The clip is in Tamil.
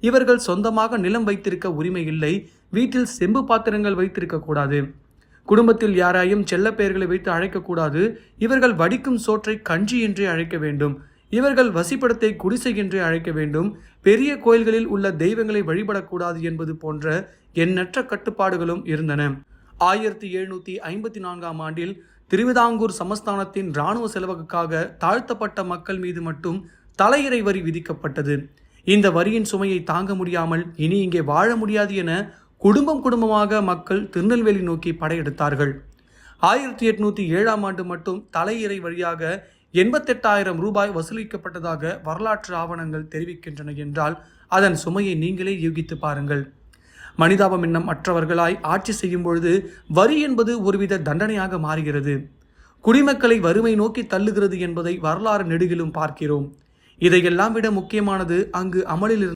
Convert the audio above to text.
இவர்கள் சொந்தமாக நிலம் வைத்திருக்க உரிமை இல்லை. வீட்டில் செம்பு பாத்திரங்கள் வைத்திருக்க கூடாது. குடும்பத்தில் யாராயும் செல்ல பெயர்களை வைத்து அழைக்கக்கூடாது இவர்கள் வடிக்கும் சோற்றை கஞ்சி என்றே அழைக்க வேண்டும். இவர்கள் வசிப்படத்தை குடிசை என்றே அழைக்க வேண்டும். பெரிய கோயில்களில் உள்ள தெய்வங்களை வழிபடக்கூடாது என்பது போன்ற எண்ணற்ற கட்டுப்பாடுகளும் இருந்தன. ஆயிரத்தி எழுநூத்தி ஐம்பத்தி நான்காம் ஆண்டில் திருவிதாங்கூர் சமஸ்தானத்தின் இராணுவ செலவுக்காக தாழ்த்தப்பட்ட மக்கள் மீது மட்டும் தலையிறை வரி விதிக்கப்பட்டது. இந்த வரியின் சுமையை தாங்க முடியாமல் இனி இங்கே வாழ முடியாது என குடும்பம் குடும்பமாக மக்கள் திருநெல்வேலி நோக்கி படையெடுத்தார்கள். ஆயிரத்தி எட்நூத்தி ஏழாம் ஆண்டு மட்டும் தலையிறை வழியாக எண்பத்தெட்டாயிரம் ரூபாய் வசூலிக்கப்பட்டதாக வரலாற்று ஆவணங்கள் தெரிவிக்கின்றன என்றால் அதன் சுமையை நீங்களே யூகித்து பாருங்கள். மனிதாபம் எண்ணம் அற்றவர்களாய் ஆட்சி செய்யும் பொழுது வரி என்பது ஒருவித தண்டனையாக மாறுகிறது. குடிமக்களை வறுமை நோக்கி தள்ளுகிறது என்பதை வரலாறு நெடுகிலும் பார்க்கிறோம். இதையெல்லாம் விட முக்கியமானது அங்கு அமலில் இருந்த